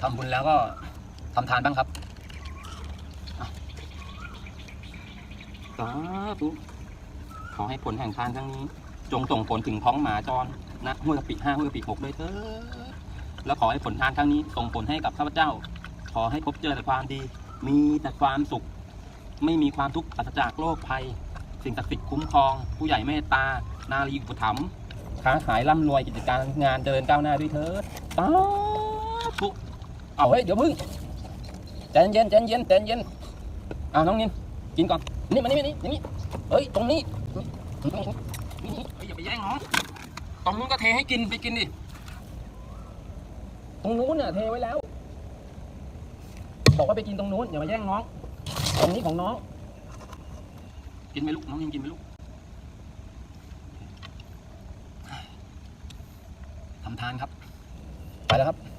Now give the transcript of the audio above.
ทำบุญแล้วก็ทำทานบ้างครับสาธุขอให้ผลแห่งทานครั้งนี้ จงส่งผลถึงท้องหมาจรนะห้วยกะปิห้าห้วยกะปิหกด้วยเถิดแล้วขอให้ผลทานครั้งนี้ส่งผลให้กับข้าพเจ้า ขอให้พบเจอแต่ความดี มีแต่ความสุข ไม่มีความทุกข์ปราศจากโรคภัย สิ่งศักดิ์สิทธิ์คุ้มครอง ผู้ใหญ่เมตตา นารีอุปถัมภ์ค้าขายร่ำรวยกิจการงานเจริญก้าวหน้าด้วยเถิดสาธุ เอาเฮ้ยเดี๋ยวมึงใจเย็นใจเย็นใจเย็นเอาน้องนินกินก่อนนี่มานี่มานี่นี่เฮ้ยตรงนี้นี่อย่าไปแย่งน้องตรงนู้นก็เทให้กินไปกินดิตรงนู้นเนี่ยเทไว้แล้วบอกว่าไปกินตรงนู้นอย่ามาแย่งน้อง ตรงนี้ของน้อง กินไหมลูกน้องยังกินไหมลูกทำทานครับ ไปแล้วครับ